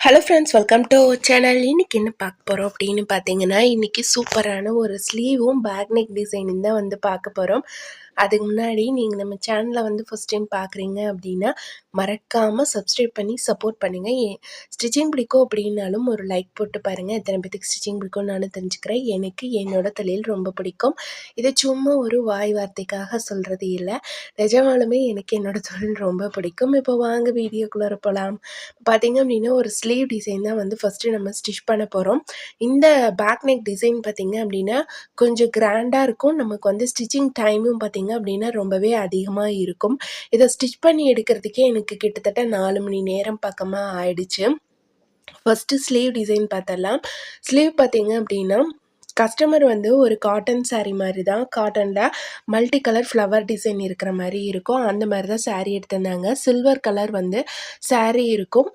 Hello friends welcome to channel இன்னைக்கு என்ன பார்க்க போகிறோம் அப்படின்னு பார்த்தீங்கன்னா இன்றைக்கி சூப்பரான ஒரு ஸ்லீவும் பேக் நெக் டிசைனிங் தான் வந்து பார்க்க போகிறோம் அதுக்கு முன்னாடி நீங்கள் நம்ம சேனலை வந்து ஃபஸ்ட் டைம் பார்க்குறீங்க அப்படின்னா மறக்காமல் சப்ஸ்கிரைப் பண்ணி சப்போர்ட் பண்ணுங்கள் ஸ்டிச்சிங் பிடிக்கும் அப்படின்னாலும் ஒரு லைக் போட்டு பாருங்கள் எத்தனை பேத்துக்கு ஸ்டிச்சிங் பிடிக்கும் நானும் தெரிஞ்சுக்கிறேன். எனக்கு என்னோட தொழில் ரொம்ப பிடிக்கும். இதை சும்மா ஒரு வாய் வார்த்தைக்காக சொல்கிறது இல்லை. நிஜமாலுமே எனக்கு என்னோட தொழில் ரொம்ப பிடிக்கும். இப்போ வாங்க வீடியோக்குள்ளே போகலாம் பார்த்தீங்க அப்படின்னா ஒரு ஸ்லீவ் டிசைன் தான் வந்து ஃபஸ்ட்டு நம்ம ஸ்டிச் பண்ண போகிறோம் இந்த பேக் நெக் டிசைன் பார்த்திங்க அப்படின்னா கொஞ்சம் கிராண்டாக இருக்கும். நமக்கு வந்து ஸ்டிச்சிங் டைமும் பார்த்திங்க பார்த்திங்க அப்படின்னா ரொம்பவே அதிகமாக இருக்கும். இதை ஸ்டிச் பண்ணி எடுக்கிறதுக்கே எனக்கு கிட்டத்தட்ட நாலு மணி நேரம் பக்கமாக ஆயிடுச்சு. ஃபஸ்ட்டு ஸ்லீவ் டிசைன் பார்த்தலாம் ஸ்லீவ் பார்த்திங்க அப்படின்னா கஸ்டமர் வந்து ஒரு காட்டன் சாரீ மாதிரி தான். காட்டனில் மல்டி கலர் ஃப்ளவர் டிசைன் இருக்கிற மாதிரி இருக்கும். அந்த மாதிரி தான் சாரீ எடுத்திருந்தாங்க. சில்வர் கலர் வந்து சாரீ இருக்கும்.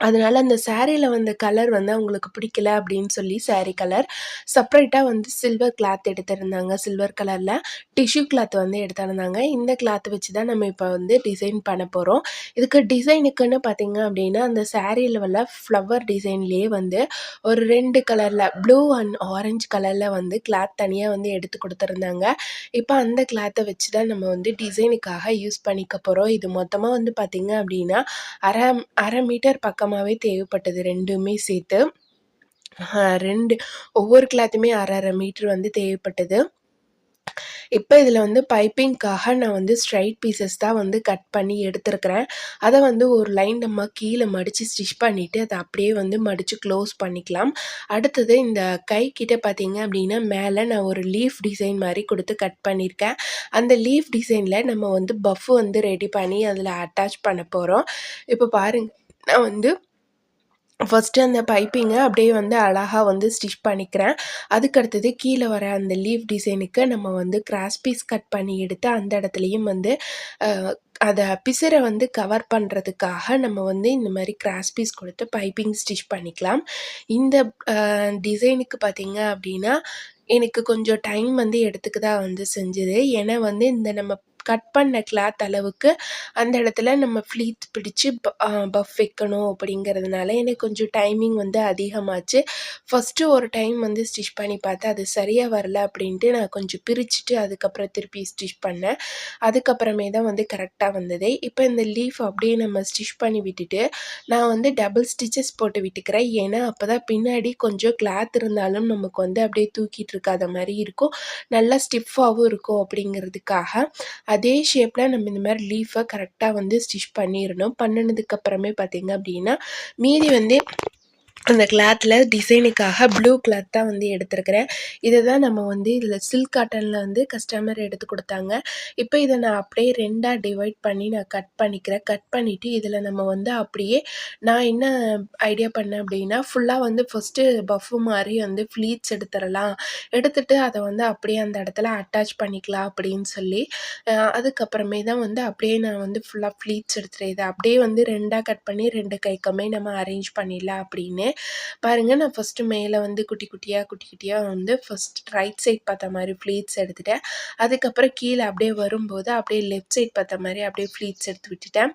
அதனால் அந்த சேரீயில் வந்த கலர் வந்து அவங்களுக்கு பிடிக்கல அப்படின்னு சொல்லி சேரீ கலர் செப்ரேட்டாக வந்து சில்வர் கிளாத் எடுத்திருந்தாங்க. சில்வர் கலரில் டிஷ்யூ கிளாத் வந்து எடுத்திருந்தாங்க. இந்த கிளாத் வச்சு தான் நம்ம இப்போ வந்து டிசைன் பண்ண போகிறோம் இதுக்கு டிசைனுக்குன்னு பார்த்திங்க அப்படின்னா அந்த சேரீயில் உள்ள ஃப்ளவர் டிசைன்லேயே வந்து ஒரு ரெண்டு கலரில் ப்ளூ அண்ட் ஆரஞ்சு கலரில் வந்து கிளாத் தனியாக வந்து எடுத்து கொடுத்துருந்தாங்க. இப்போ அந்த கிளாத்தை வச்சு தான் நம்ம வந்து டிசைனுக்காக யூஸ் பண்ணிக்க போகிறோம் இது மொத்தமாக வந்து பார்த்திங்க அப்படின்னா அரை அரை மீட்டர் பக்கம் பக்கமாகவே தேவைப்பட்டது ரெண்டுமே சேர்த்து. ரெண்டு ஒவ்வொரு கிளாத்துமே அரை அரை மீட்ரு வந்து தேவைப்பட்டது. இப்போ இதில் வந்து பைப்பிங்க்காக நான் வந்து ஸ்ட்ரைட் பீசஸ் தான் வந்து கட் பண்ணி எடுத்துருக்கிறேன். அதை வந்து ஒரு லைன் நம்ம கீழே மடித்து ஸ்டிச் பண்ணிவிட்டு அதை அப்படியே வந்து மடித்து க்ளோஸ் பண்ணிக்கலாம். அடுத்தது இந்த கை கிட்டே பார்த்தீங்க அப்படின்னா மேலே நான் ஒரு லீஃப் டிசைன் மாதிரி கொடுத்து கட் பண்ணியிருக்கேன் அந்த லீஃப் டிசைனில் நம்ம வந்து பஃப் வந்து ரெடி பண்ணி அதில் அட்டாச் பண்ண போகிறோம் இப்போ பாருங்கள் நான் வந்து ஃபஸ்ட்டு அந்த பைப்பிங்கை அப்படியே வந்து அழகாக வந்து ஸ்டிச் பண்ணிக்கிறேன். அதுக்கடுத்தது கீழே வர அந்த லீவ் டிசைனுக்கு நம்ம வந்து கிராஸ் பீஸ் கட் பண்ணி எடுத்து அந்த இடத்துலையும் வந்து அதை பிசரை வந்து கவர் பண்ணுறதுக்காக நம்ம வந்து இந்த மாதிரி கிராஸ் பீஸ் கொடுத்து பைப்பிங் ஸ்டிச் பண்ணிக்கலாம். இந்த டிசைனுக்கு பார்த்திங்க அப்படின்னா எனக்கு கொஞ்சம் டைம் வந்து எடுத்துக்க தான் வந்து செஞ்சுது. ஏன்னா வந்து இந்த நம்ம கட் பண்ண கிளாத் அளவுக்கு அந்த இடத்துல நம்ம ஃப்ளீத் பிடிச்சு பஃப் வைக்கணும் அப்படிங்கிறதுனால எனக்கு கொஞ்சம் டைமிங் வந்து அதிகமாச்சு. ஃபஸ்ட்டு ஒரு டைம் வந்து ஸ்டிச் பண்ணி பார்த்தேன் அது சரியாக வரல அப்படின்ட்டு நான் கொஞ்சம் பிரிச்சுட்டு அதுக்கப்புறம் திருப்பி ஸ்டிச் பண்ணேன். அதுக்கப்புறமே தான் வந்து கரெக்டாக வந்தது. இப்போ இந்த லீஃப் அப்படியே நம்ம ஸ்டிச் பண்ணி விட்டுட்டு நான் வந்து டபுள் ஸ்டிச்சஸ் போட்டு விட்டுக்கிறேன். ஏன்னா அப்போ தான் பின்னாடி கொஞ்சம் கிளாத் இருந்தாலும் நமக்கு வந்து அப்படியே தூக்கிட்டு இருக்காத மாதிரி இருக்கும். நல்லா ஸ்டிஃபாகவும் இருக்கும் அப்படிங்கிறதுக்காக. அதே ஷேப்பில் நம்ம இந்த மாதிரி லீஃபை கரெக்டாக வந்து ஸ்டிச் பண்ணிடணும். பண்ணினதுக்கப்புறமே பார்த்திங்க அப்படின்னா மீதி வந்து அந்த கிளாத்தில் டிசைனுக்காக ப்ளூ கிளாத் தான் வந்து எடுத்திருக்கிறேன். இதை தான் நம்ம வந்து இதில் சில்க் காட்டனில் வந்து கஸ்டமர் எடுத்து கொடுத்தாங்க. இப்போ இதை நான் அப்படியே ரெண்டாக டிவைட் பண்ணி நான் கட் பண்ணிக்கிறேன். கட் பண்ணிவிட்டு இதில் நம்ம வந்து அப்படியே நான் என்ன ஐடியா பண்ணேன் அப்படின்னா ஃபுல்லாக வந்து ஃபஸ்ட்டு பஃப்பு மாதிரி வந்து ஃப்ளீட்ஸ் எடுத்துடலாம். எடுத்துட்டு அதை வந்து அப்படியே அந்த இடத்துல அட்டாச் பண்ணிக்கலாம் அப்படின்னு சொல்லி அதுக்கப்புறமே தான் வந்து அப்படியே நான் வந்து ஃபுல்லாக ஃப்ளீட்ஸ் எடுத்துகிட்டு இதை அப்படியே வந்து ரெண்டாக கட் பண்ணி ரெண்டு கைக்குமே நம்ம அரேஞ்ச் பண்ணிடலாம் அப்படின்னு பாருங்கள் நான் ஃபஸ்ட்டு மேலே வந்து குட்டி குட்டியாக குட்டி குட்டியாக வந்து ஃபஸ்ட் ரைட் சைட் பார்த்த மாதிரி ஃப்ளீட்ஸ் எடுத்துட்டேன். அதுக்கப்புறம் கீழே அப்படியே வரும்போது அப்படியே லெஃப்ட் சைட் பார்த்த மாதிரி அப்படியே ஃப்ளீட்ஸ் எடுத்து விட்டுட்டேன்.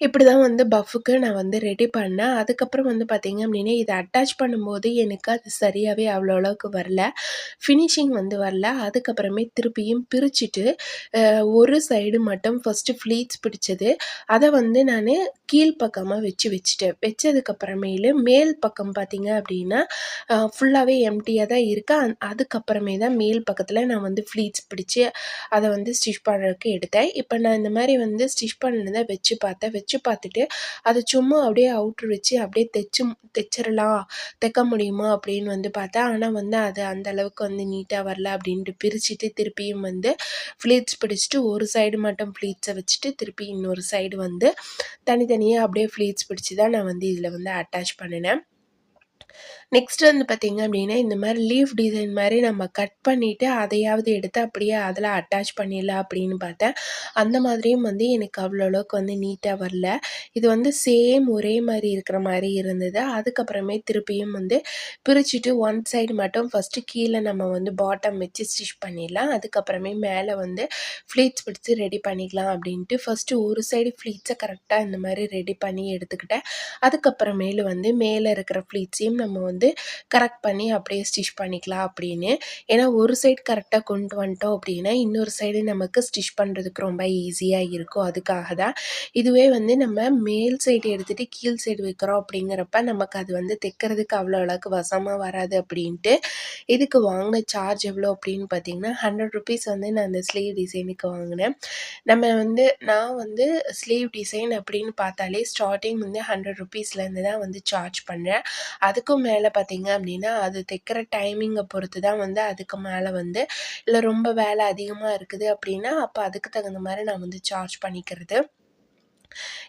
இப்படி தான் வந்து பஃப்புக்கு நான் வந்து ரெடி பண்ணேன். அதுக்கப்புறம் வந்து பார்த்திங்க அப்படின்னா இதை அட்டாச் பண்ணும்போது எனக்கு அது சரியாகவே அவ்வளோ அளவுக்கு வரல. ஃபினிஷிங் வந்து வரல. அதுக்கப்புறமே திருப்பியும் பிரிச்சுட்டு ஒரு சைடு மட்டும் ஃபஸ்ட்டு ஃப்ளீட்ஸ் பிடிச்சது. அதை வந்து நான் கீழ்ப்பக்கமாக வச்சு வச்சுட்டேன். வச்சதுக்கப்புறமேலு மேல் பக்கம் பார்த்திங்க அப்படின்னா ஃபுல்லாகவே எம்டியாக தான் இருக்குது அதுக்கப்புறமே தான் மேல் பக்கத்தில் நான் வந்து ஃப்ளீட்ஸ் பிடிச்சி அதை வந்து ஸ்டிச் பண்ணுறதுக்கு எடுத்தேன். இப்போ நான் இந்த மாதிரி வந்து ஸ்டிச் பண்ணதை வச்சு பார்த்தேன். தைச்சு பார்த்துட்டு அதை சும்மா அப்படியே அவுட்ரு வச்சு அப்படியே தைச்சு தைச்சிடலாம் தைக்க முடியுமா அப்படின்னு வந்து பார்த்தேன் ஆனால் வந்து அது அந்த அளவுக்கு வந்து நீட்டாக வரல அப்படின்ட்டு பிரிச்சுட்டு திருப்பியும் வந்து ஃப்ளீட்ஸ் பிடிச்சிட்டு ஒரு சைடு மட்டும் ஃப்ளீட்ஸை வச்சுட்டு திருப்பி இன்னொரு சைடு வந்து தனித்தனியாக அப்படியே ஃப்ளீட்ஸ் பிடிச்சி தான் நான் வந்து இதில் வந்து அட்டாச் பண்ணினேன். நெக்ஸ்ட் வந்து பார்த்தீங்க அப்படின்னா, இந்த மாதிரி லீஃப் டிசைன் மாதிரி நம்ம கட் பண்ணிவிட்டு அதையாவது எடுத்து அப்படியே அதில் அட்டாச் பண்ணிடலாம் அப்படின்னு பார்த்தேன். அந்த மாதிரியும் வந்து எனக்கு அவ்வளோ அளவுக்கு வந்து நீட்டாக வரல. இது வந்து சேம் ஒரே மாதிரி இருக்கிற மாதிரி இருந்தது. அதுக்கப்புறமே திருப்பியும் வந்து பிரிச்சுட்டு ஒன் சைடு மட்டும் ஃபஸ்ட்டு கீழே நம்ம வந்து பாட்டம் வச்சு ஸ்டிச் பண்ணிடலாம். அதுக்கப்புறமே மேலே வந்து ஃப்ளீட்ஸ் பிடிச்சி ரெடி பண்ணிக்கலாம் அப்படின்ட்டு ஃபஸ்ட்டு ஒரு சைடு ஃப்ளீட்ஸை கரெக்டாக இந்த மாதிரி ரெடி பண்ணி எடுத்துக்கிட்டேன். அதுக்கப்புறமேலு வந்து மேலே இருக்கிற ஃப்ளீட்ஸையும் நம்ம வந்து வந்து கரெக்ட் பண்ணி அப்படியே ஸ்டிச் பண்ணிக்கலாம் அப்படின்னு. ஏன்னா ஒரு சைடு கரெக்டாக கொண்டு வந்துட்டோம் அப்படின்னா, இன்னொரு சைடு நமக்கு ஸ்டிச் பண்ணுறதுக்கு ரொம்ப ஈஸியாக இருக்கும். அதுக்காக தான். இதுவே வந்து நம்ம மேல் சைடு எடுத்துகிட்டு கீழ் சைடு வைக்கிறோம் அப்படிங்கிறப்ப, நமக்கு அது வந்து தைக்கிறதுக்கு அவ்வளோ அளவுக்கு வசமாக வராது அப்படின்ட்டு, இதுக்கு வாங்கின சார்ஜ் எவ்வளோ அப்படின்னு பார்த்தீங்கன்னா, ₹100 வந்து நான் அந்த ஸ்லீவ் டிசைனுக்கு வாங்கினேன். நம்ம வந்து நான் வந்து ஸ்லீவ் டிசைன் அப்படின்னு பார்த்தாலே ஸ்டார்டிங் வந்து ₹100லேருந்து தான் வந்து சார்ஜ் பண்ணுறேன் அதுக்கும் மேலே பார்த்தீங்க அப்படின்னா, அது தைக்கிற டைமிங்கை பொறுத்து தான் வந்து அதுக்கு மேலே வந்து இல்லை ரொம்ப வேலை அதிகமாக இருக்குது அப்படின்னா, அப்போ அதுக்கு தகுந்த மாதிரி நான் வந்து சார்ஜ் பண்ணிக்கிறது.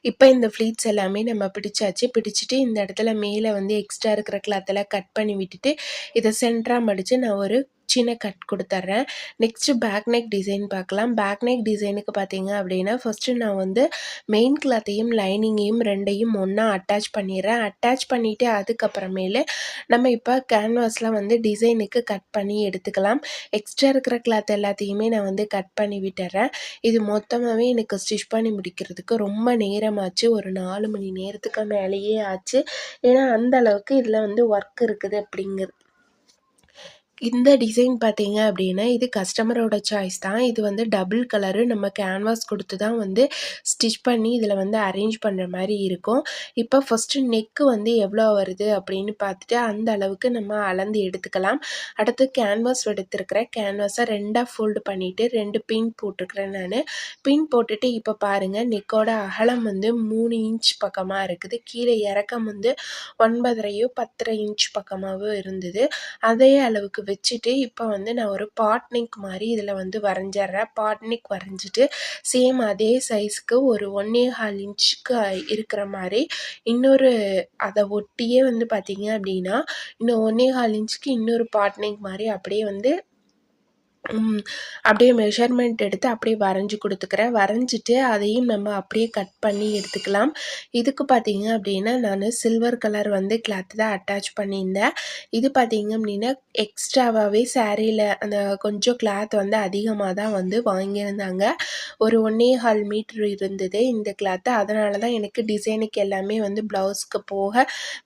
இப்போ இந்த ஃப்ளீட்ஸ் எல்லாமே நம்ம பிடிச்சாச்சு. பிடிச்சிட்டு இந்த இடத்துல மேலே வந்து எக்ஸ்ட்ரா இருக்கிற கிளாத்தெல்லாம் கட் பண்ணி விட்டுட்டு, இதை சென்டராக மடித்து நான் ஒரு சின்ன கட் கொடுத்துட்றேன் நெக்ஸ்ட்டு பேக் நெக் டிசைன் பார்க்கலாம். பேக் நெக் டிசைனுக்கு பார்த்தீங்க அப்படின்னா, ஃபர்ஸ்ட்டு நான் வந்து மெயின் கிளாத்தையும், லைனிங்கையும் ரெண்டையும் ஒன்றா அட்டாச் பண்ணிடுறேன் அட்டாச் பண்ணிவிட்டு அதுக்கப்புறமேலு நம்ம இப்போ கேன்வாஸ்ல வந்து டிசைனுக்கு கட் பண்ணி எடுத்துக்கலாம். எக்ஸ்ட்ரா இருக்கிற கிளாத் எல்லாத்தையுமே நான் வந்து கட் பண்ணி விட்டுறேன் இது மொத்தமாகவே எனக்கு ஸ்டிச் பண்ணி முடிக்கிறதுக்கு ரொம்ப நேரமாச்சு. ஒரு நாலு மணி நேரத்துக்கு மேலேயே ஆச்சு. ஏன்னா, அந்த அளவுக்கு இதில் வந்து ஒர்க் இருக்குது அப்படிங்கிறது. இந்த டிசைன் பார்த்தீங்க அப்படின்னா, இது கஸ்டமரோட சாய்ஸ் தான். இது வந்து டபுள் கலரு நம்ம கேன்வாஸ் கொடுத்து தான் வந்து ஸ்டிச் பண்ணி இதில் வந்து அரேஞ்ச் பண்ணுற மாதிரி இருக்கும். இப்போ ஃபஸ்ட்டு நெக்கு வந்து எவ்வளோ வருது அப்படின்னு பார்த்துட்டு, அந்த அளவுக்கு நம்ம அளந்து எடுத்துக்கலாம். அடுத்து கேன்வாஸ் எடுத்திருக்கிறேன். கேன்வாஸ 2ஆ ஃபோல்டு பண்ணிவிட்டு ரெண்டு பின் போட்டிருக்கிறேன் நான் பின் போட்டுட்டு இப்போ பாருங்கள் நெக்கோட அகலம் வந்து மூணு இன்ச் பக்கமாக இருக்குது. கீழே இறக்கம் வந்து 9 1/2 10 இன்ச் பக்கமாகவோ இருந்தது. அதே அளவுக்கு வச்சுட்டு, இப்போ வந்து நான் ஒரு பாட்னிக் மாதிரி இதில் வந்து வரைஞ்சிட்றேன் பாட்னிக் வரைஞ்சிட்டு, சேம் அதே சைஸ்க்கு ஒரு 1 1/4 இன்ச்சுக்கு இருக்கிற மாதிரி இன்னொரு அதை ஒட்டியே வந்து பார்த்திங்க அப்படின்னா, இன்னும் 1 1/4 இன்ச்சுக்கு இன்னொரு பாட்னிக் மாதிரி அப்படியே வந்து அப்படியே மெஷர்மெண்ட் எடுத்து அப்படியே வரைஞ்சி கொடுத்துக்கிறேன் வரைஞ்சிட்டு அதையும் நம்ம அப்படியே கட் பண்ணி எடுத்துக்கலாம். இதுக்கு பார்த்தீங்க அப்படின்னா, நான் சில்வர் கலர் வந்து கிளாத் தான் அட்டாச் பண்ணியிருந்தேன். இது பார்த்தீங்க அப்படின்னா, எக்ஸ்ட்ராவாகவே சேரீயில் அந்த கொஞ்சம் கிளாத் வந்து அதிகமாக தான் வந்து வாங்கியிருந்தாங்க. ஒரு 1 1/4 மீட்டர் இருந்தது இந்த கிளாத்து. அதனால தான் எனக்கு டிசைனுக்கு எல்லாமே வந்து ப்ளவுஸ்க்கு போக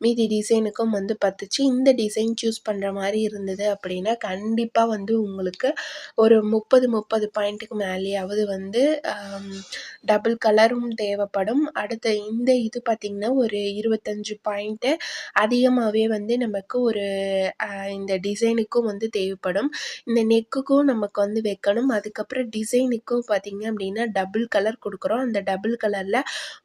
மீதி டிசைனுக்கும் வந்து பத்துச்சு. இந்த டிசைன் சூஸ் பண்ணுற மாதிரி இருந்தது அப்படின்னா, கண்டிப்பாக வந்து உங்களுக்கு ஒரு 30, 30 பாயிண்ட்டுக்கு மேலேயாவது வந்து டபுள் கலரும் தேவைப்படும். அடுத்து இந்த இது பார்த்தீங்கன்னா, ஒரு 25 பாயிண்ட்டு அதிகமாகவே வந்து நமக்கு ஒரு இந்த டிசைனுக்கும் வந்து தேவைப்படும். இந்த நெக்குக்கும் நமக்கு வந்து வைக்கணும். அதுக்கப்புறம் டிசைனுக்கும் பார்த்தீங்க அப்படின்னா, டபுள் கலர் கொடுக்குறோம் அந்த டபுள் கலரில்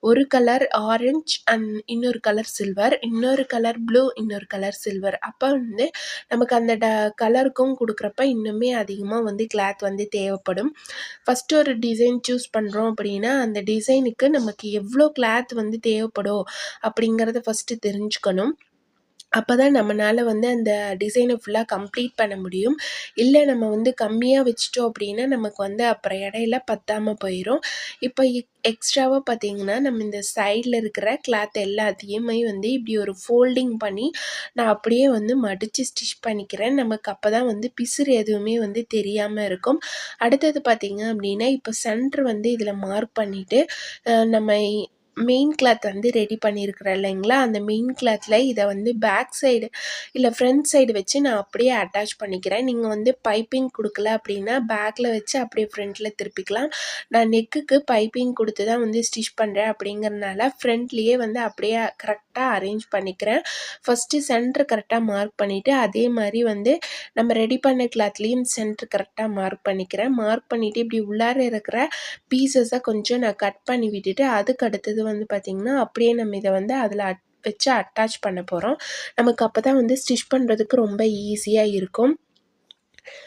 ஒரு கலர் ஆரஞ்ச் அண்ட் இன்னொரு கலர் சில்வர், இன்னொரு கலர் ப்ளூ, இன்னொரு கலர் சில்வர். அப்போ வந்து நமக்கு அந்த ட கலருக்கும் கொடுக்குறப்ப இன்னுமே அதிகமாக அதிகமாக வந்து கிளாத் வந்து தேவைப்படும். ஃபஸ்ட்டு ஒரு டிசைன் சூஸ் பண்ணுறோம் அப்படின்னா, அந்த டிசைனுக்கு நமக்கு எவ்வளோ கிளாத் வந்து தேவைப்படும் அப்படிங்கிறத ஃபர்ஸ்ட்டு தெரிஞ்சுக்கணும். அப்போ தான் நம்மளால் வந்து அந்த டிசைனை ஃபுல்லாக கம்ப்ளீட் பண்ண முடியும். இல்லை நம்ம வந்து கம்மியாக வச்சுட்டோம் அப்படின்னா, நமக்கு வந்து அப்புறம் இடையில பற்றாமல் போயிடும் இப்போ எக் எக்ஸ்ட்ராவா பார்த்தீங்கன்னா, நம்ம இந்த சைடில் இருக்கிற கிளாத் எல்லாத்தையுமே வந்து இப்படி ஒரு ஃபோல்டிங் பண்ணி, நான் அப்படியே வந்து மடித்து ஸ்டிச் பண்ணிக்கிறேன். நமக்கு அப்போ தான் வந்து பிசுறு எதுவுமே வந்து தெரியாமல் இருக்கும். அடுத்தது பார்த்தீங்க அப்படின்னா, இப்போ சென்டர் வந்து இதில் மார்க் பண்ணிவிட்டு நம்ம மெயின் கிளாத் வந்து ரெடி பண்ணியிருக்கிறேன் இல்லைங்களா? அந்த மெயின் கிளாத்தில் இதை வந்து பேக் சைடு இல்லை ஃப்ரண்ட் சைடு வச்சு நான் அப்படியே அட்டாச் பண்ணிக்கிறேன். நீங்கள் வந்து பைப்பிங் கொடுக்கல அப்படின்னா, பேக்கில் வச்சு அப்படியே ஃப்ரண்ட்டில் திருப்பிக்கலாம். நான் நெக்குக்கு பைப்பிங் கொடுத்து தான் வந்து ஸ்டிச் பண்ணுறேன் அப்படிங்கிறனால, ஃப்ரண்ட்லேயே வந்து அப்படியே கரெக்டாக அரேஞ்ச் பண்ணிக்கிறேன். ஃபர்ஸ்ட்டு சென்டர் கரெக்டாக மார்க் பண்ணிவிட்டு அதே மாதிரி வந்து நம்ம ரெடி பண்ண கிளாத்லேயும் சென்டர் கரெக்டாக மார்க் பண்ணிக்கிறேன். மார்க் பண்ணிவிட்டு இப்படி உள்ளார இருக்கிற பீசஸை கொஞ்சம் நான் கட் பண்ணி விட்டுட்டு, அதுக்கு அடுத்தது வந்து பார்த்தீங்கன்னா, அப்படியே நம்ம இதை வந்து அதில் அட் வச்சு அட்டாச் பண்ண போகிறோம் நமக்கு அப்போ தான் வந்து ஸ்டிச் பண்ணுறதுக்கு ரொம்ப ஈஸியாக இருக்கும்.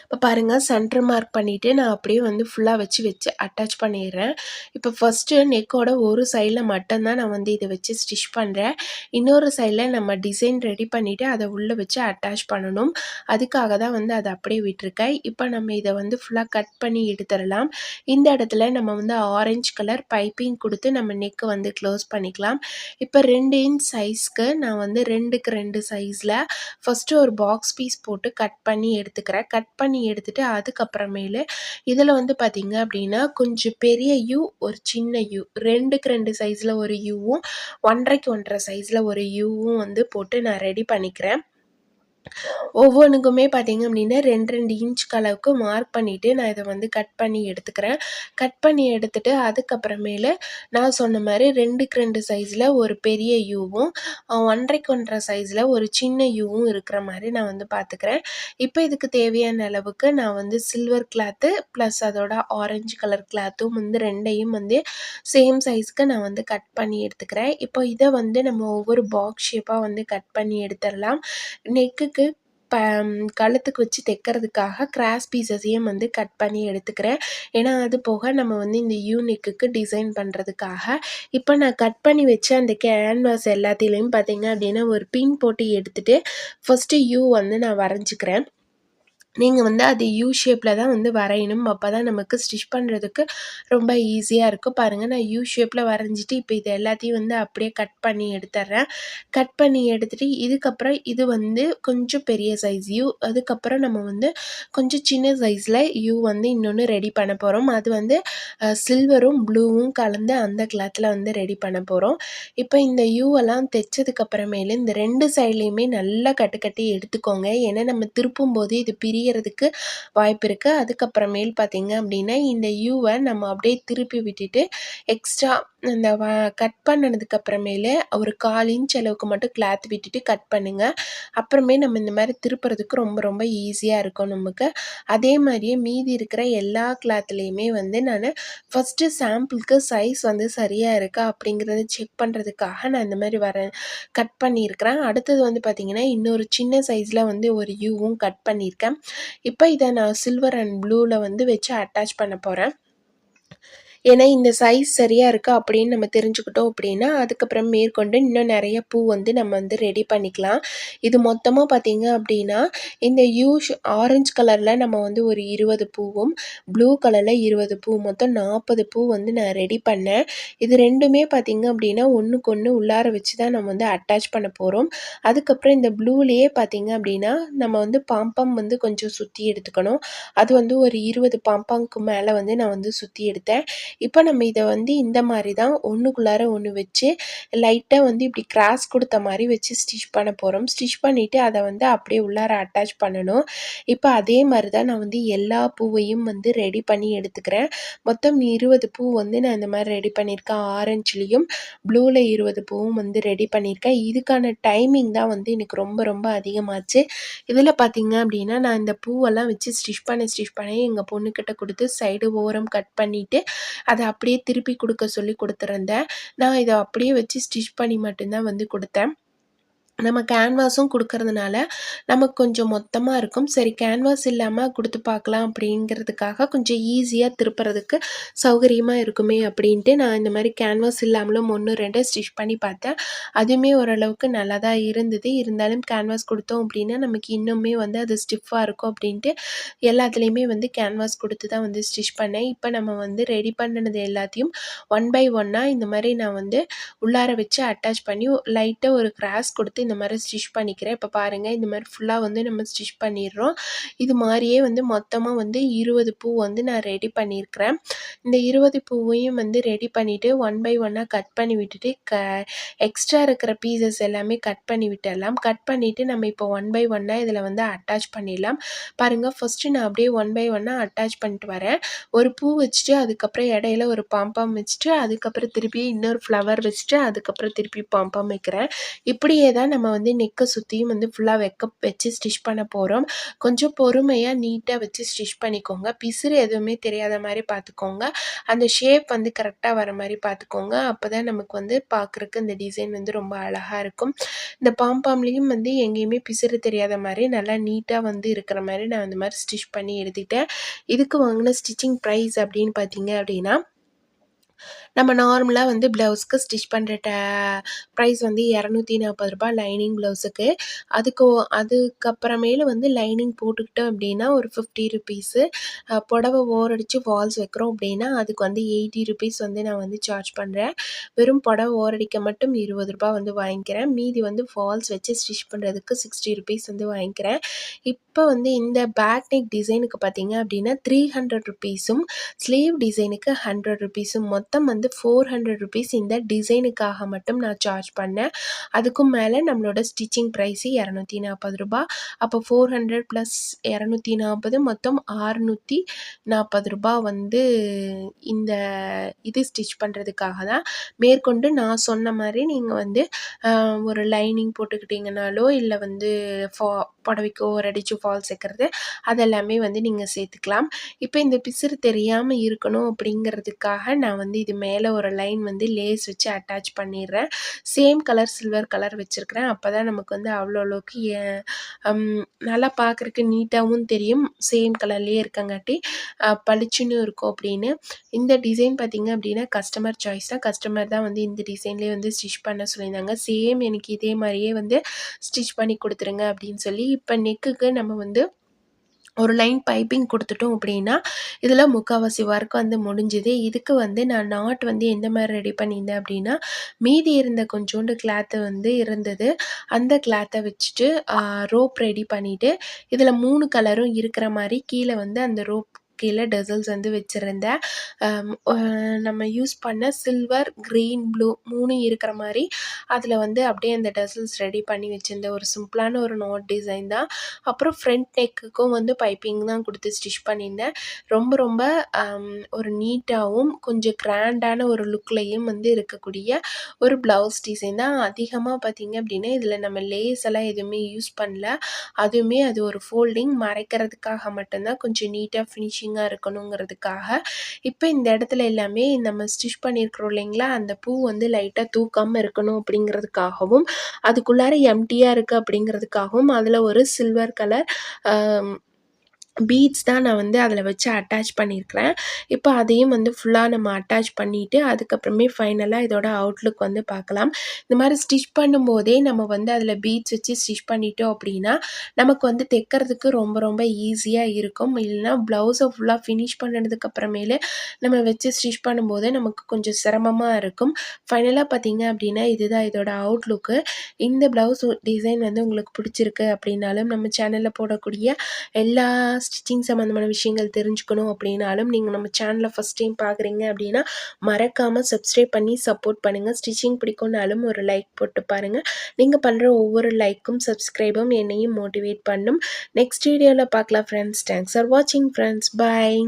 இப்போ பாருங்கள் சென்டர் மார்க் பண்ணிவிட்டு நான் அப்படியே வந்து ஃபுல்லாக வச்சு வச்சு அட்டாச் பண்ணிடுறேன். இப்போ ஃபஸ்ட்டு நெக்கோட ஒரு சைடில் மட்டும்தான் நான் வந்து இதை வச்சு ஸ்டிச் பண்ணுறேன் இன்னொரு சைடில் நம்ம டிசைன் ரெடி பண்ணிவிட்டு அதை உள்ளே வச்சு அட்டாச் பண்ணணும். அதுக்காக தான் வந்து அதை அப்படியே விட்டுருக்கேன். இப்போ நம்ம இதை வந்து ஃபுல்லாக கட் பண்ணி எடுத்துடலாம். இந்த இடத்துல நம்ம வந்து ஆரஞ்சு கலர் பைப்பிங் கொடுத்து நம்ம நெக்கு வந்து க்ளோஸ் பண்ணிக்கலாம். இப்போ ரெண்டு இன்ச் சைஸ்க்கு நான் வந்து ரெண்டுக்கு ரெண்டு சைஸில் ஃபஸ்ட்டு ஒரு பாக்ஸ் பீஸ் போட்டு கட் பண்ணி எடுத்துக்கிறேன். கட் பண்ணி எடுத்துட்டு அதுக்கப்புறமேலு இதில் வந்து பார்த்திங்க அப்படின்னா கொஞ்சம் பெரிய யூ ஒரு சின்ன யூ ரெண்டுக்கு ரெண்டு சைஸில் ஒரு யூவும் ஒன்றரைக்கு ஒன்றரை சைஸில் ஒரு யூவும் வந்து போட்டு நான் ரெடி பண்ணிக்கிறேன். ஒவ்வொன்றுக்குமே பார்த்திங்க அப்படின்னா ரெண்டு ரெண்டு இன்ச்சுக்கு அளவுக்கு மார்க் பண்ணிவிட்டு நான் இதை வந்து கட் பண்ணி எடுத்துக்கிறேன். கட் பண்ணி எடுத்துகிட்டு அதுக்கப்புறமேல நான் சொன்ன மாதிரி ரெண்டுக்கு ரெண்டு சைஸில் ஒரு பெரிய யூவும் ஒன்றரைக்கு ஒன்றரை சைஸில் ஒரு சின்ன யூவும் இருக்கிற மாதிரி நான் வந்து பார்த்துக்கிறேன் இப்போ இதுக்கு தேவையான அளவுக்கு நான் வந்து சில்வர் கிளாத்து ப்ளஸ் அதோட ஆரஞ்சு கலர் கிளாத்தும் வந்து ரெண்டையும் வந்து சேம் சைஸ்க்கு நான் வந்து கட் பண்ணி எடுத்துக்கிறேன். இப்போ இதை வந்து நம்ம ஒவ்வொரு பாக்ஸ் ஷேப்பாக வந்து கட் பண்ணி எடுத்துடலாம். நெக்குக்கு ப கழுத்துக்கு வச்சு தைக்கிறதுக்காக கிராஸ் பீசஸையும் வந்து கட் பண்ணி எடுத்துக்கிறேன். ஏன்னா அது போக நம்ம வந்து இந்த யூனிக்குக்கு டிசைன் பண்ணுறதுக்காக இப்போ நான் கட் பண்ணி வச்ச அந்த கேன்வாஸ் எல்லாத்திலையும் பார்த்தீங்க அப்படின்னா ஒரு பின் போட்டு எடுத்துகிட்டு ஃபஸ்ட்டு யூ வந்து நான் வரைஞ்சிக்கிறேன். நீங்கள் வந்து அது யூ ஷேப்பில் தான் வந்து வரையணும். அப்போ தான் நமக்கு ஸ்டிச் பண்ணுறதுக்கு ரொம்ப ஈஸியாக இருக்கும். பாருங்கள் நான் யூ ஷேப்பில் வரைஞ்சிட்டு இப்போ இது எல்லாத்தையும் வந்து அப்படியே கட் பண்ணி எடுத்துட்றேன் கட் பண்ணி எடுத்துகிட்டு இதுக்கப்புறம் இது வந்து கொஞ்சம் பெரிய சைஸ் யூ அதுக்கப்புறம் நம்ம வந்து கொஞ்சம் சின்ன சைஸில் யூ வந்து இன்னொன்று ரெடி பண்ண போகிறோம் அது வந்து சில்வரும் ப்ளூவும் கலந்து அந்த கிளாத்தில் வந்து ரெடி பண்ண போகிறோம் இப்போ இந்த யூவெல்லாம் தைச்சதுக்கப்புறமேலு இந்த ரெண்டு சைட்லேயுமே நல்லா கட்டு கட்டி எடுத்துக்கோங்க. ஏன்னா நம்ம திருப்பும் போது இது பிரி பிரியறதுக்கு வாய்ப்பு இருக்குது அதுக்கப்புறமேல் பார்த்திங்க அப்படின்னா இந்த யூவை நம்ம அப்படியே திருப்பி விட்டுட்டு எக்ஸ்ட்ரா இந்த வ கட் பண்ணதுக்கு அப்புறமேலு ஒரு கால் இன்ச் அளவுக்கு மட்டும் கிளாத் விட்டுட்டு கட் பண்ணுங்கள் அப்புறமே நம்ம இந்த மாதிரி திருப்புறதுக்கு ரொம்ப ரொம்ப ஈஸியாக இருக்கும் நமக்கு. அதே மாதிரியே மீதி இருக்கிற எல்லா கிளாத்லேயுமே வந்து நான் ஃபஸ்ட்டு சாம்பிளுக்கு சைஸ் வந்து சரியாக இருக்கா அப்படிங்கிறத செக் பண்ணுறதுக்காக நான் இந்த மாதிரி வரேன் கட் பண்ணியிருக்கிறேன். அடுத்தது வந்து பார்த்திங்கன்னா இன்னொரு சின்ன சைஸில் வந்து ஒரு யூவும் கட் பண்ணியிருக்கேன். இப்போ இதை நான் சில்வர் அண்ட் ப்ளூவில் வந்து வச்சு அட்டாச் பண்ண போகிறேன் ஏன்னா இந்த சைஸ் சரியாக இருக்குது அப்படின்னு நம்ம தெரிஞ்சுக்கிட்டோம் அப்படின்னா அதுக்கப்புறம் மேற்கொண்டு இன்னும் நிறைய பூ வந்து நம்ம வந்து ரெடி பண்ணிக்கலாம். இது மொத்தமாக பார்த்திங்க அப்படின்னா இந்த யூஷ் ஆரஞ்சு கலரில் நம்ம வந்து ஒரு இருபது பூவும் ப்ளூ கலரில் இருபது பூ மொத்தம் நாற்பது பூ வந்து நான் ரெடி பண்ணேன். இது ரெண்டுமே பார்த்திங்க அப்படின்னா ஒன்றுக்கு ஒன்று உள்ளார வச்சு தான் நம்ம வந்து அட்டாச் பண்ண போகிறோம் அதுக்கப்புறம் இந்த ப்ளூலேயே பார்த்திங்க அப்படின்னா நம்ம வந்து பாம்பம் வந்து கொஞ்சம் சுற்றி எடுத்துக்கணும். அது வந்து ஒரு இருபது பாம்பாங்க்கு மேலே வந்து நான் வந்து சுற்றி எடுத்தேன். இப்போ நம்ம இதை வந்து இந்த மாதிரி தான் ஒன்றுக்குள்ளார ஒன்று வச்சு லைட்டாக வந்து இப்படி கிராஸ் கொடுத்த மாதிரி வச்சு ஸ்டிச் பண்ண போகிறோம் ஸ்டிச் பண்ணிவிட்டு அதை வந்து அப்படியே உள்ளார அட்டாச் பண்ணணும். இப்போ அதே மாதிரி தான் நான் வந்து எல்லா பூவையும் வந்து ரெடி பண்ணி எடுத்துக்கிறேன். மொத்தம் இருபது பூ வந்து நான் இந்த மாதிரி ரெடி பண்ணியிருக்கேன். ஆரஞ்சுலேயும் ப்ளூவில் இருபது பூவும் வந்து ரெடி பண்ணியிருக்கேன். இதுக்கான டைமிங் தான் வந்து எனக்கு ரொம்ப ரொம்ப அதிகமாச்சு. இதில் பார்த்திங்க அப்படின்னா நான் இந்த பூவெல்லாம் வச்சு ஸ்டிச் பண்ண ஸ்டிச் பண்ணி எங்கள் பொண்ணுக்கிட்ட கொடுத்து சைடு ஓரம் கட் பண்ணிவிட்டு அதை அப்படியே திருப்பி கொடுக்க சொல்லி கொடுத்துருந்தேன். நான் இதை அப்படியே வச்சு ஸ்டிச் பண்ணி மட்டும்தான் வந்து கொடுத்தேன். நம்ம கேன்வாஸும் கொடுக்கறதுனால நமக்கு கொஞ்சம் மொத்தமாக இருக்கும். சரி கேன்வாஸ் இல்லாமல் கொடுத்து பார்க்கலாம் அப்படிங்கிறதுக்காக கொஞ்சம் ஈஸியாக திருப்புறதுக்கு சௌகரியமாக இருக்குமே அப்படின்ட்டு நான் இந்த மாதிரி கேன்வாஸ் இல்லாமலும் ஒன்று ரெண்டு ஸ்டிச் பண்ணி பார்த்தேன். அதுவுமே ஓரளவுக்கு நல்லா தான் இருந்தது. இருந்தாலும் கேன்வாஸ் கொடுத்தோம் அப்படின்னா நமக்கு இன்னுமே வந்து அது ஸ்டிஃபாக இருக்கும் அப்படின்ட்டு எல்லாத்துலேயுமே வந்து கேன்வாஸ் கொடுத்து தான் வந்து ஸ்டிச் பண்ணேன். இப்போ நம்ம வந்து ரெடி பண்ணினது எல்லாத்தையும் ஒன் பை ஒன்னாக இந்த மாதிரி நான் வந்து உள்ளார வச்சு அட்டாச் பண்ணி லைட்டாக ஒரு கிராஸ் கொடுத்து இந்த மாதிரி ஸ்டிச் பண்ணிக்கிறேன். இப்போ பாருங்கள் இந்த மாதிரி ஃபுல்லாக வந்து நம்ம ஸ்டிச் பண்ணிடுறோம். இது மாதிரியே வந்து மொத்தமாக வந்து இருபது பூ வந்து நான் ரெடி பண்ணியிருக்கிறேன் இந்த இருபது பூவையும் வந்து ரெடி பண்ணிவிட்டு ஒன் பை ஒன்னாக கட் பண்ணி விட்டுட்டு க எக்ஸ்ட்ரா இருக்கிற பீசஸ் எல்லாமே கட் பண்ணி விட்டுடலாம். கட் பண்ணிவிட்டு நம்ம இப்போ ஒன் பை ஒன்னாக இதில் வந்து அட்டாச் பண்ணிடலாம். பாருங்கள் ஃபஸ்ட்டு நான் அப்படியே ஒன் பை ஒன்னாக அட்டாச் பண்ணிட்டு வரேன். ஒரு பூ வச்சுட்டு அதுக்கப்புறம் இடையில ஒரு பாம்பாம் வச்சுட்டு அதுக்கப்புறம் திருப்பி இன்னொரு ஃப்ளவர் வச்சுட்டு அதுக்கப்புறம் திருப்பி பாம்பாம் வைக்கிறேன். இப்படியே தான் நம்ம நம்ம வந்து நெக்கை சுற்றியும் வந்து ஃபுல்லாக வெக்க வச்சு ஸ்டிச் பண்ண போகிறோம் கொஞ்சம் பொறுமையாக நீட்டாக வச்சு ஸ்டிச் பண்ணிக்கோங்க. பிசுறு எதுவுமே தெரியாத மாதிரி பார்த்துக்கோங்க அந்த ஷேப் வந்து கரெக்டாக வர மாதிரி பார்த்துக்கோங்க அப்போ தான் நமக்கு வந்து பார்க்குறக்கு இந்த டிசைன் வந்து ரொம்ப அழகாக இருக்கும். இந்த பாம்பாம்லேயும் வந்து எங்கேயுமே பிசுறு தெரியாத மாதிரி நல்லா நீட்டாக வந்து இருக்கிற மாதிரி நான் அந்த மாதிரி ஸ்டிச் பண்ணி எடுத்துக்கிட்டேன் இதுக்கு வாங்கின ஸ்டிச்சிங் ப்ரைஸ் அப்படின்னு பார்த்தீங்க அப்படின்னா நம்ம நார்மலாக வந்து ப்ளவுஸ்க்கு ஸ்டிச் பண்ணுற ட ப்ரைஸ் வந்து இரநூத்தி நாற்பது ரூபாய் லைனிங் ப்ளவுஸுக்கு. அதுக்கு அதுக்கப்புறமேலு வந்து லைனிங் போட்டுக்கிட்டோம் அப்படின்னா ஒரு ஃபிஃப்டி ருபீஸு புடவை ஓர் அடித்து ஃபால்ஸ் வைக்கிறோம் அப்படின்னா அதுக்கு வந்து எயிட்டி ருபீஸ் வந்து நான் வந்து சார்ஜ் பண்ணுறேன் வெறும் புடவை ஓர் அடிக்க மட்டும் இருபது ரூபா வந்து வாங்கிக்கிறேன். மீதி வந்து ஃபால்ஸ் வச்சு ஸ்டிச் பண்ணுறதுக்கு சிக்ஸ்டி ருபீஸ் வந்து வாங்கிக்கிறேன். இப் இப்போ வந்து இந்த பேக் நெக் டிசைனுக்கு பார்த்தீங்க அப்படின்னா த்ரீ ஹண்ட்ரட் ருபீஸும் ஸ்லீவ் டிசைனுக்கு ஹண்ட்ரட் ருபீஸும் மொத்தம் வந்து ஃபோர் ஹண்ட்ரட் ருபீஸ் இந்த டிசைனுக்காக மட்டும் நான் சார்ஜ் பண்ணேன். அதுக்கும் மேலே நம்மளோட ஸ்டிச்சிங் ப்ரைஸு இரநூத்தி நாற்பது ரூபா. அப்போ ஃபோர் ஹண்ட்ரட் ப்ளஸ் இரநூத்தி நாற்பது மொத்தம் ஆறுநூற்றி நாற்பது ரூபா வந்து இந்த இது ஸ்டிச் பண்ணுறதுக்காக தான். மேற்கொண்டு நான் சொன்ன மாதிரி நீங்கள் வந்து ஒரு லைனிங் போட்டுக்கிட்டிங்கனாலோ இல்லை வந்து ஃபா புடவைக்கோ ஒரு அடிச்சு ஃபால்ஸ் இருக்கிறது அதெல்லாமே வந்து நீங்கள் சேர்த்துக்கலாம். இப்போ இந்த பிசுறு தெரியாமல் இருக்கணும் அப்படிங்கிறதுக்காக நான் வந்து இது மேலே ஒரு லைன் வந்து லேஸ் வச்சு அட்டாச் பண்ணிடுறேன். சேம் கலர் சில்வர் கலர் வச்சுருக்கிறேன். அப்போ தான் நமக்கு வந்து அவ்வளோ அளவுக்கு நல்லா பார்க்குறக்கு நீட்டாகவும் தெரியும். சேம் கலர்லேயே இருக்கங்காட்டி பளிச்சுன்னு இருக்கும் அப்படின்னு. இந்த டிசைன் பார்த்திங்க அப்படின்னா கஸ்டமர் சாய்ஸ் தான். கஸ்டமர் தான் வந்து இந்த டிசைன்லேயே வந்து ஸ்டிச் பண்ண சொல்லியிருந்தாங்க. சேம் எனக்கு இதே மாதிரியே வந்து ஸ்டிச் பண்ணி கொடுத்துருங்க அப்படின்னு சொல்லி இப்போ நெக்குக்கு நம்ம வந்து ஒரு லைன் பைப்பிங் கொடுத்துட்டோம் அப்படின்னா இதில் முக்கால்வாசி ஒர்க் வந்து முடிஞ்சுது. இதுக்கு வந்து நான் நாட் வந்து எந்த மாதிரி ரெடி பண்ணியிருந்தேன் அப்படின்னா மீதி இருந்த கொஞ்சோண்டு கிளாத்து வந்து இருந்தது. அந்த கிளாத்தை வச்சுட்டு ரோப் ரெடி பண்ணிவிட்டு இதில் மூணு கலரும் இருக்கிற மாதிரி கீழே வந்து அந்த ரோப் கீழே டெசல்ஸ் வந்து வச்சுருந்தேன் நம்ம யூஸ் பண்ண சில்வர் க்ரீன் ப்ளூ மூணு இருக்கிற மாதிரி அதில் வந்து அப்படியே அந்த டெசல்ஸ் ரெடி பண்ணி வச்சுருந்தேன் ஒரு சிம்பிளான ஒரு நோட் டிசைன் தான். அப்புறம் ஃப்ரண்ட் நெக்குக்கும் வந்து பைப்பிங் தான் கொடுத்து ஸ்டிச் பண்ணியிருந்தேன். ரொம்ப ரொம்ப ஒரு நீட்டாகவும் கொஞ்சம் கிராண்டான ஒரு லுக்லேயும் வந்து இருக்கக்கூடிய ஒரு ப்ளவுஸ் டிசைன் தான். அதிகமாக பார்த்திங்க அப்படின்னா இதில் நம்ம லேஸ் எல்லாம் எதுவுமே யூஸ் பண்ணல. அதுவுமே அது ஒரு ஃபோல்டிங் மறைக்கிறதுக்காக மட்டும்தான் கொஞ்சம் நீட்டாக ஃபினிஷிங் ஃபினிஷிங்காக இருக்கணுங்கிறதுக்காக இப்போ இந்த இடத்துல எல்லாமே நம்ம ஸ்டிச் பண்ணியிருக்கிறோம் இல்லைங்களா? அந்த பூ வந்து லைட்டாக தூக்காமல் இருக்கணும் அப்படிங்கிறதுக்காகவும் அதுக்குள்ளார எம்டியாக இருக்குது அப்படிங்கிறதுக்காகவும் அதில் ஒரு சில்வர் கலர் பீட்ஸ் தான் நான் வந்து அதில் வச்சு அட்டாச் பண்ணியிருக்கிறேன் இப்போ அதையும் வந்து ஃபுல்லாக நம்ம அட்டாச் பண்ணிவிட்டு அதுக்கப்புறமே ஃபைனலாக இதோட அவுட்லுக் வந்து பார்க்கலாம். இந்த மாதிரி ஸ்டிச் பண்ணும்போதே நம்ம வந்து அதில் பீட்ஸ் வச்சு ஸ்டிச் பண்ணிட்டோம் அப்படின்னா நமக்கு வந்து தைக்கிறதுக்கு ரொம்ப ரொம்ப ஈஸியாக இருக்கும். இல்லைன்னா ப்ளவுஸை ஃபுல்லாக ஃபினிஷ் பண்ணதுக்கப்புறமேலே நம்ம வச்சு ஸ்டிச் பண்ணும்போது நமக்கு கொஞ்சம் சிரமமாக இருக்கும். ஃபைனலாக பார்த்தீங்க அப்படின்னா இதுதான் இதோட அவுட்லுக்கு இந்த ப்ளவுஸ் டிசைன் வந்து உங்களுக்கு பிடிச்சிருக்கு அப்படின்னாலும் நம்ம சேனலில் போடக்கூடிய எல்லா ஸ்டிச்சிங் சம்மந்தமான விஷயங்கள் தெரிஞ்சுக்கணும் அப்படின்னாலும் நீங்கள் நம்ம சேனலை ஃபஸ்ட் டைம் பார்க்குறீங்க அப்படின்னா மறக்காமல் சப்ஸ்கிரைப் பண்ணி சப்போர்ட் பண்ணுங்கள் ஸ்டிச்சிங் பிடிக்கும்னாலும் ஒரு லைக் போட்டு பாருங்கள் நீங்கள் பண்ணுற ஒவ்வொரு லைக்கும் சப்ஸ்கிரைபும் என்னையும் மோட்டிவேட் பண்ணும். நெக்ஸ்ட் வீடியோவில் பார்க்கலாம் ஃப்ரெண்ட்ஸ் தேங்க்ஸ் ஃபார் வாட்சிங் ஃப்ரெண்ட்ஸ் பாய்